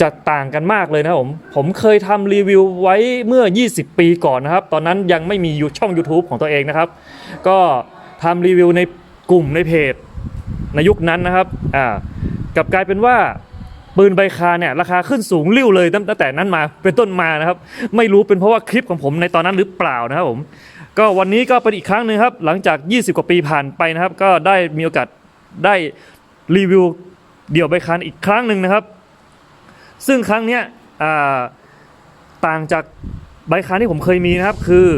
จะต่างกันมากเลยนะผมผมเคยทำรีวิวไว้เมื่อ 20 ปีก่อนนะครับ ตอนนั้นยังไม่มีช่อง YouTube ของตัวเองนะครับ ก็ทำรีวิวในกลุ่มในเพจในยุคนั้นนะครับอ่ากับกลายเป็นว่าปืนใบคาเนี่ยราคาขึ้นสูงริ่วเลยตั้งตั้งแต่นั้นมาเป็นต้นมานะครับ ไม่รู้เป็นเพราะว่าคลิปของผมในตอนนั้นหรือเปล่านะครับผมก็วันนี้ก็เป็นอีกครั้งหนึ่งครับ หลังจาก 20 กว่าปีผ่านไปนะครับ ก็ได้มีโอกาสได้รีวิวเดี่ยวใบคานอีกครั้งหนึ่งนะครับ ซึ่งครั้งเนี้ยต่างจากใบคานที่ผมเคยมีนะครับคือ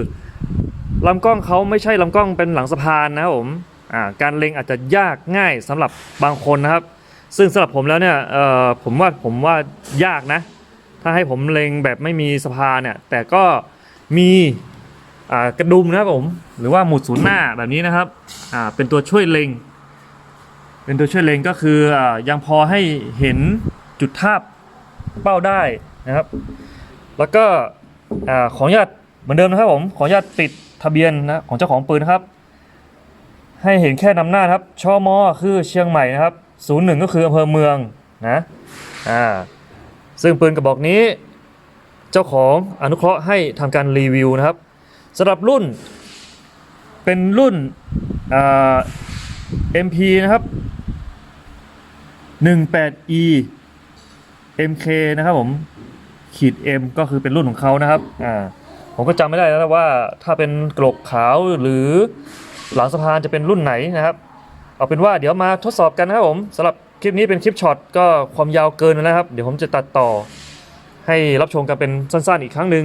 ลำกล้องเขาไม่ใช่ลำกล้องเป็นหลังสะพานนะครับผมาการเล็งอาจจะยากง่ายสำหรับบางคนนะครับ ซึ่งสำหรับผมแล้วเนี่ยผมว่าผมว่ายากนะ ถ้าให้ผมเล็งแบบไม่มีสะพานเนี่ยแต่ก็มีกระดุมนะครับผมหรือว่าหมุดศูนย์หน้าแบบนี้นะครับเป็นตัวช่วยเล็ง เป็นตัวช่วยเล็งก็คืออยังพอให้เห็นจุดทาบ เป้าได้นะครับ แล้วก็ขออนุญาตเหมือนเดิมนะครับผมขออนุญาตติดทะเบียนนะของเจ้าของปืนนะครับ ให้เห็นแค่นำหน้าครับชอมอคือเชียงใหม่นะครับ01ก็คืออำเภอเมืองนะอ่าซึ่งปืนกระบอกนี้ เจ้าของอนุเคราะห์ให้ทำการรีวิวนะครับสำหรับรุ่นเป็นรุ่นอ่า MP นะครับ 18E MK นะครับผมขีด M ก็คือเป็นรุ่นของเขานะครับอ่าผมก็จำไม่ได้แล้วว่าถ้าเป็นกรกขาวหรือหลังสะพานจะเป็นรุ่นไหนนะครับ เอาเป็นว่าเดี๋ยวมาทดสอบกันนะครับผมสำหรับคลิปนี้เป็นคลิปช็อตก็ความยาวเกินแล้วนะครับ เดี๋ยวผมจะตัดต่อให้รับชมกันเป็นสั้นๆอีกครั้งหนึ่ง